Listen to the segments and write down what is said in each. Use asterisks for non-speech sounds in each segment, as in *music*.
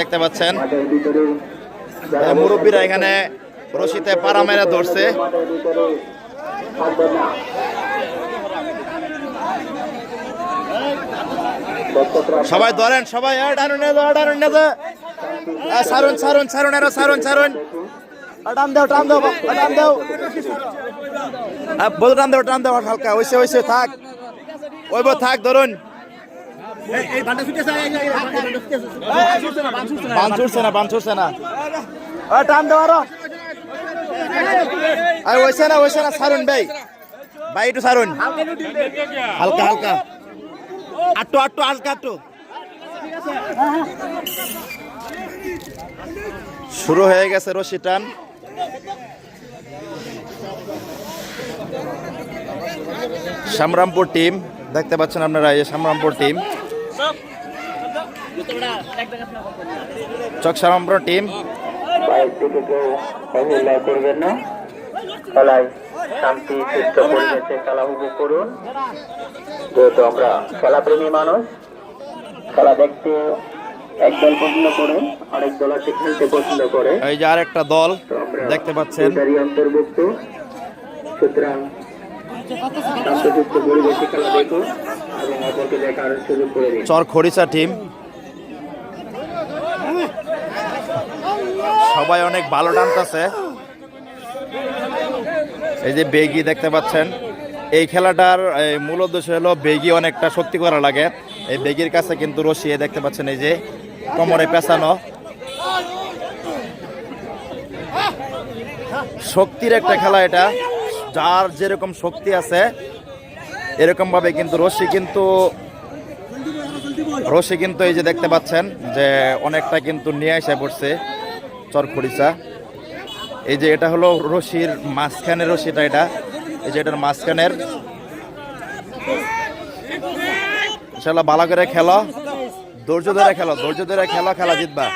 দেখতে পাচ্ছেন। মুরব্বীরা এখানে রশিতে পাড়া মেরে ধরছে। সবাই ধরেন, সবাই সারুন সারুন সারুন এরা সারুন সারুন টান দাও, টান হালকা ওইসে ওইসে থাক। ওই বল থাক, ধরুন। আরও। না, ওইসে না, সারুন সারুন। হালকা হালকা। আটটু হালকা, আটটু। শুরু হয়ে গেছে রশি টান। সামরামপুর টিম, দেখতে পাচ্ছেন আপনারা এই সামরামপুর টিম। চক সামরামপুর টিম। বাইরে থেকে কেউ অবহেলা করবেন না খেলায় শান্তি সুস্থ পরিবেশে খেলা উপভোগ করুন। যেহেতু আমরা খেলাপ্রেমী মানুষ খেলা দেখতে এক দল পছন্দ করে আরেক দল আছে খেলতে পছন্দ করে। এই যে আরেকটা দল দেখতে পাচ্ছেন। অন্তর্ভুক্ত। সুতরাং শান্তসুস্থ পরিবেশে খেলা দেখুন। চর খড়িচা টিম। সবাই অনেক ভালো টানতেছে। এই যে বেগি দেখতে পাচ্ছেন। এই খেলাটার মূল উদ্দেশ্য হলো বেগি অনেকটা শক্তি করা লাগে। এই বেগির কাছে কিন্তু রশিয়ে দেখতে পাচ্ছেন এই যে কোমরে পেঁচানো। শক্তির একটা খেলা এটা। যার যেরকম শক্তি আছে এরকম ভাবে কিন্তু রশি কিন্তু রশি কিন্তু এই যে দেখতে পাচ্ছেন যে অনেকটা কিন্তু নিয়ে এসে পড়ছে চরখড়িচা এই যে এটা হলো রশির মাঝখানের রশিটা এটা। এই যে এটার মাঝখানের। ইনশাল্লাহ ভালো করে খেলো। ধৈর্য ধরে খেলো, ধৈর্য ধরে খেলো, খেলা জিতবা।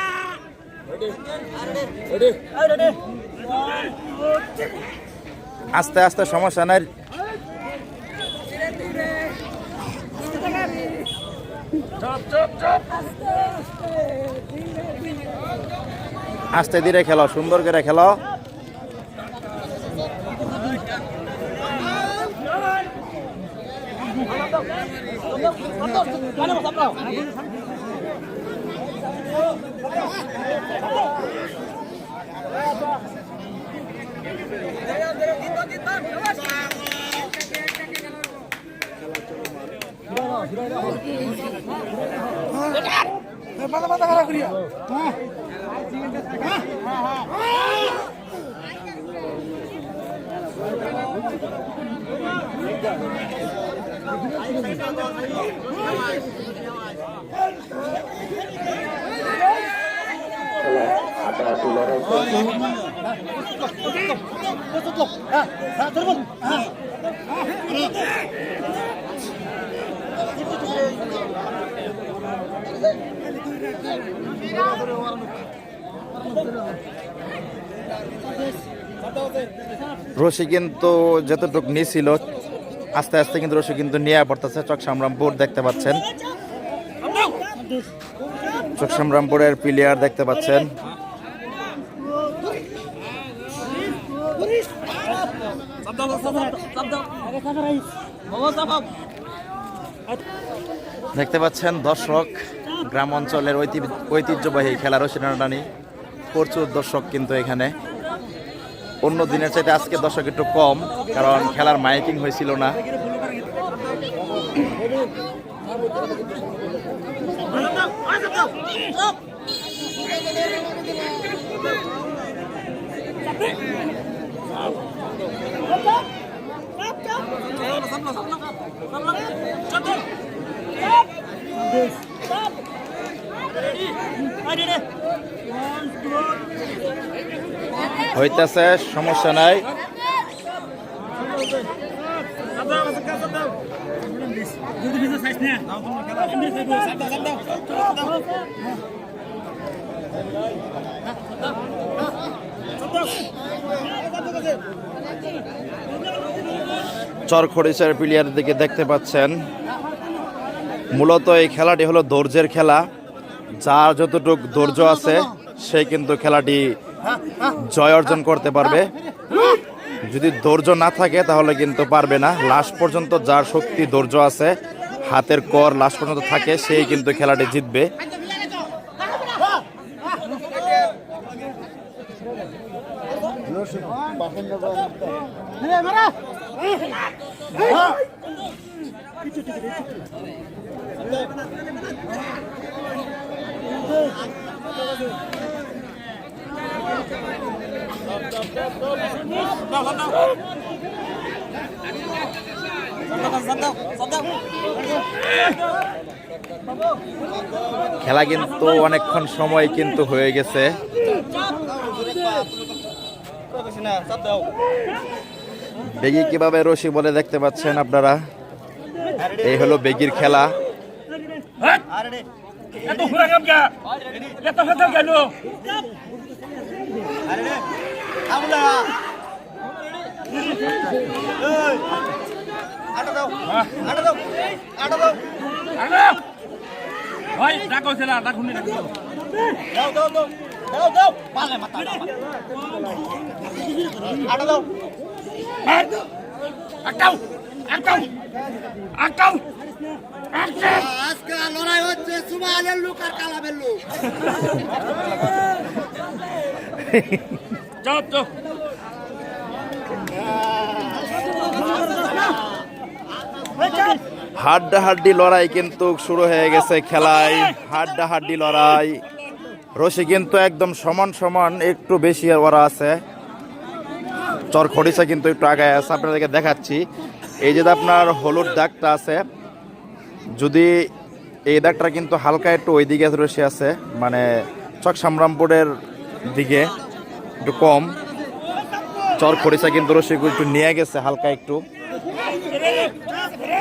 আস্তে আস্তে সমস্যা নাই। আস্তে ধীরে খেলো সুন্দর করে খেলো। খেলা হাতাহাতি লড়াই চলছে রশি কিন্তু যতটুকু নিয়েছিল আস্তে আস্তে কিন্তু রশি কিন্তু নিয়ে পড়তেছে। চক সামরামপুর দেখতে পাচ্ছেন। চক সামরামপুরের প্লেয়ার দেখতে পাচ্ছেন। দেখতে পাচ্ছেন দর্শক গ্রাম অঞ্চলের ঐতি- ঐতিহ্যবাহী খেলা রশি টানাটানি প্রচুর দর্শক কিন্তু এখানে অন্য দিনের চাইতে আজকে দর্শক একটু কম কারণ খেলার মাইকিং হয়েছিল না হইতেছে সমস্যা নাই। চরখড়িচার প্লেয়ার দিকে দেখতে পাচ্ছেন। মূলত এই খেলাটি হলো দর্জের খেলা। যার যতটুক ধৈর্য আছে, সে কিন্তু খেলাটি জয় অর্জন করতে পারবে। যদি ধৈর্য না থাকে, তাহলে কিন্তু পারবে না। লাস্ট পর্যন্ত যার শক্তি, ধৈর্য আছে, হাতের কর লাস্ট পর্যন্ত থাকে, সেই কিন্তু খেলাটি জিতবে। খেলা কিন্তু অনেকক্ষণ সময় কিন্তু হয়ে গেছে। বেগি কীভাবে রশি বলে দেখতে পাচ্ছেন আপনারা? এই হলো বেগির খেলা। এত ঘুরে কাম কে? এত কথা কেন? আরে ভাই ডাকো ছেলা ডাকুনি ডাকো। আকাও আকাও আকাও আকাও আজকে লড়াই হচ্ছে সুমালের লোক আর কালামের লোক। চপ চপ হাড্ডাহাড্ডি লড়াই কিন্তু শুরু হয়ে গেছে খেলায়। হাড্ডাহাড্ডি লড়াই। রশি কিন্তু একদম সমান সমান একটু বেশি ওরা আছে। চর খড়িসা কিন্তু একটু আগে আছে আপনাদেরকে দেখাচ্ছি। এই যে আপনার হলুদ দাগটা আছে, যদি এই দাগটা কিন্তু হালকা একটু ওই দিকে রশি আছে মানে চক সামরামপুরের দিকে একটু কম। চর খড়িসা কিন্তু রশি একটু নিয়ে গেছে হালকা একটু। ধীরে ধীরে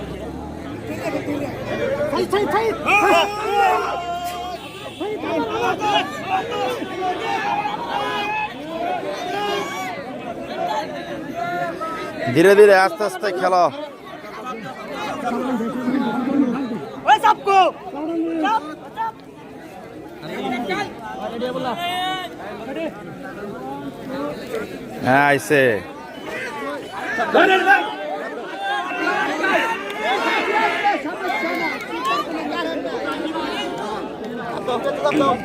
আস্তে আস্তে খেলো হ্যাঁ chết tập đâu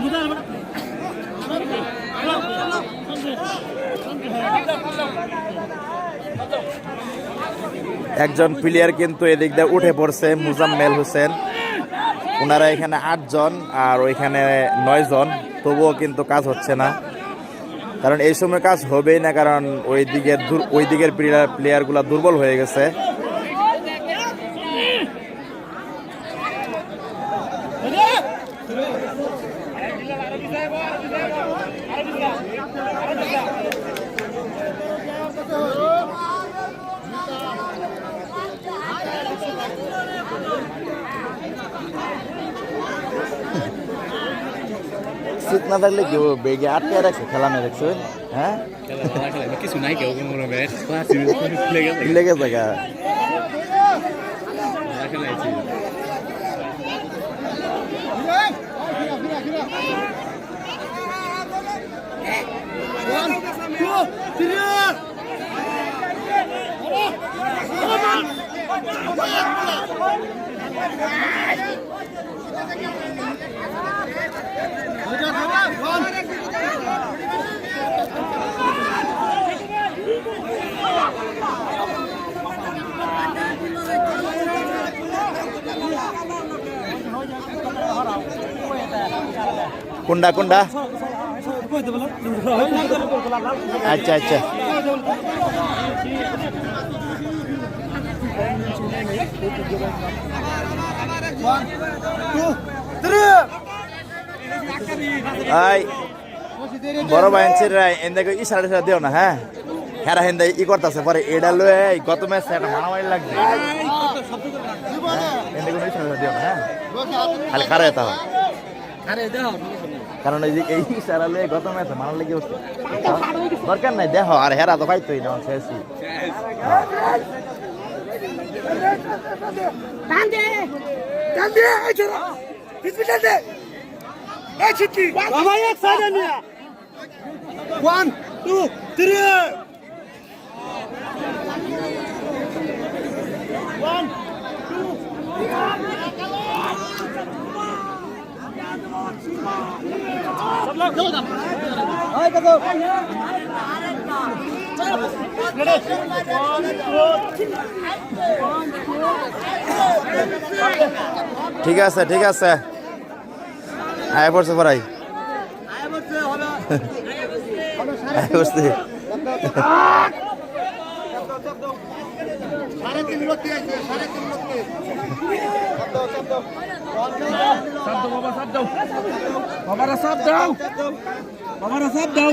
Mudah, mudah. একজন প্লেয়ার কিন্তু এদিক দিয়ে উঠে পড়ছে, মুজাম্মেল হোসেন। ওনারা এখানে আটজন আর ওইখানে নয় জন তবুও কিন্তু কাজ হচ্ছে না। কারণ এই সময় কাজ হবেই না, কারণ ওই দিকের ওই দিকের প্লেয়ার প্লেয়ারগুলো দুর্বল হয়ে গেছে শীত না থাকলে কেউ বেগে আটকে রাখছে, খেলা মেয়ে দেখছ হ্যাঁ? কিছু নাই কেউ লেগে থাকা খেলাইছি। কোনটা কোনটা আচ্ছা আচ্ছা। বড় বাইনছির রাই এন্দাকে ইশারা ইশারা দিও না হ্যাঁ হেরা হেন্দা ই করতেছে পরে এটা লয়ে গত ম্যাচ একটা মারামারি লাগবে হ্যাঁ খালি খারে তা কারণ এই যে এই লয়ে গত ম্যাচে মারার লেগে দরকার নাই দেখো আর হেরা তো পাইতোই না শেষই টান দে টান দে এই ছোড়া পিছনে টান দে এই ছিটি বাবা এক সাইডে নিয়া 1 2 3 ঠিক আছে ঠিক আছে। আয় পড়ছে পড়াই। আয় পড়ছে। সাড়ে তিন তিন দাও সাপ দাও। বাবারা সাপ দাও।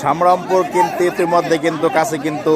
সামরামপুর কিন্তু ইতিমধ্যে কিন্তু কাছে কিন্তু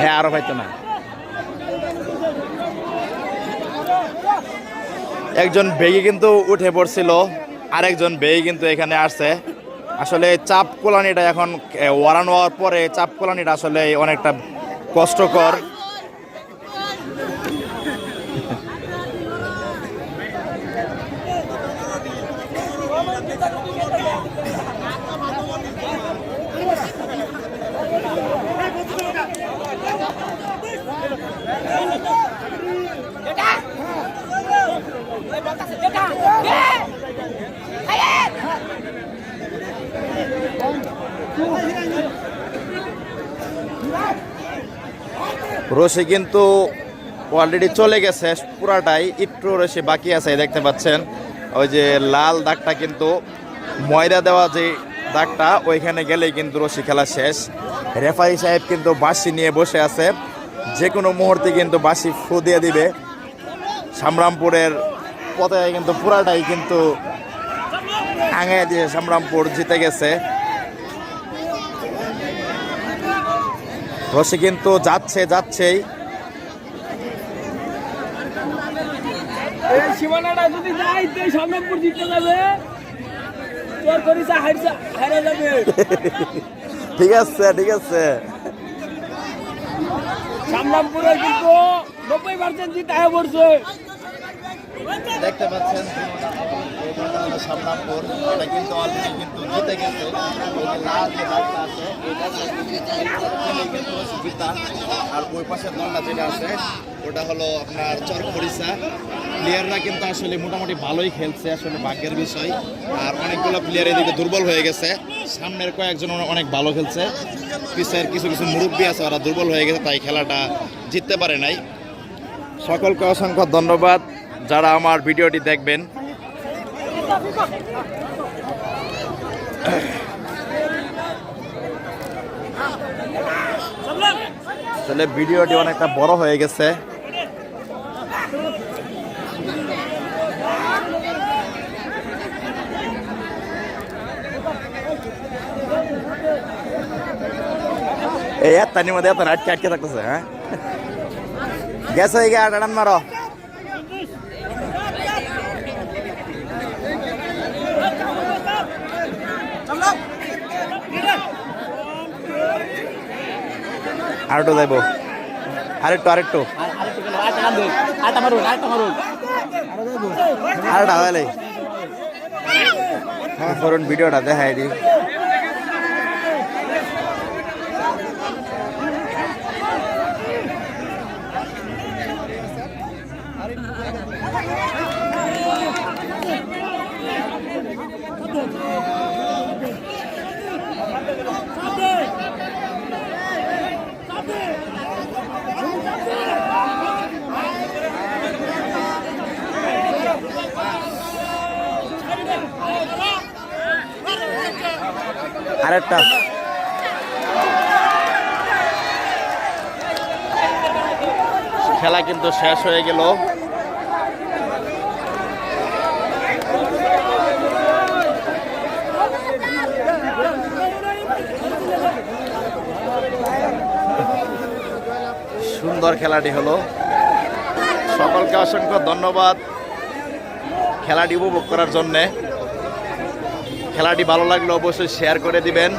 হ্যাঁ আরও পাইতো না। একজন বেগে কিন্তু উঠে পড়ছিল, আরেকজন বেগে কিন্তু এখানে আসছে। আসলে চাপ কোলানিটা এখন ওয়ারান হওয়ার পরে চাপ কোলানিটা আসলে অনেকটা কষ্টকর। রশি কিন্তু অলরেডি চলে গেছে, পুরাটাই। একটু রশি বাকি আছে, দেখতে পাচ্ছেন। ওই যে লাল দাগটা কিন্তু ময়দা দেওয়া যে দাগটা, ওইখানে গেলেই কিন্তু রশি খেলা শেষ। রেফারি সাহেব কিন্তু বাঁশি নিয়ে বসে আছে। যে কোনো মুহূর্তে কিন্তু বাঁশি ফু দিয়ে দিবে। সামরামপুরের পথে কিন্তু পুরাটাই কিন্তু আঙায় দিয়ে সামরামপুর জিতে গেছে। রশি কিন্তু যাচ্ছে যাচ্ছেই। সীমানাটা যদি যাই জিতে যাবে। *laughs* ঠিক আছে ঠিক আছে। সামনাপুরে কিন্তু নব্বই পার্সেন্ট জিতে পড়ছে। দেখতে পাচ্ছেন সামনামপুর এটা কিন্তু অলরেডি কিন্তু জিতে গেছে। আর ওই পাশে দলটা যেটা আছে, ওটা হলো আপনার চরখড়িসা প্লেয়াররা কিন্তু আসলে মোটামুটি ভালোই খেলছে, আসলে ভাগ্যের বিষয়। আর অনেকগুলো প্লেয়ার এদিকে দুর্বল হয়ে গেছে। সামনের কয়েকজন অনেক ভালো খেলছে। পিছের কিছু কিছু মুরব্বী আছে, ওরা দুর্বল হয়ে গেছে, তাই খেলাটা জিততে পারে নাই। সকলকে অসংখ্য ধন্যবাদ। যারা আমার ভিডিওটি দেখবেন। আসলে ভিডিওটি অনেকটা বড় হয়ে গেছে। এই এত তানির মধ্যে এত আটকে আটকে থাকতেছে হ্যাঁ? গ্যাস হয়ে গিয়ে আটান মারো। আরেকটু যাইব। আরেকটু আরেকটু। আরেকটা হলে করুন ভিডিওটা দেখাই দিই আরেকটা। খেলা কিন্তু শেষ হয়ে গেল। সুন্দর খেলাটি হলো। সকলকে অসংখ্য ধন্যবাদ। খেলাটি উপভোগ করার জন্যে। খেলাটি ভালো লাগলে অবশ্যই শেয়ার করে দিবেন।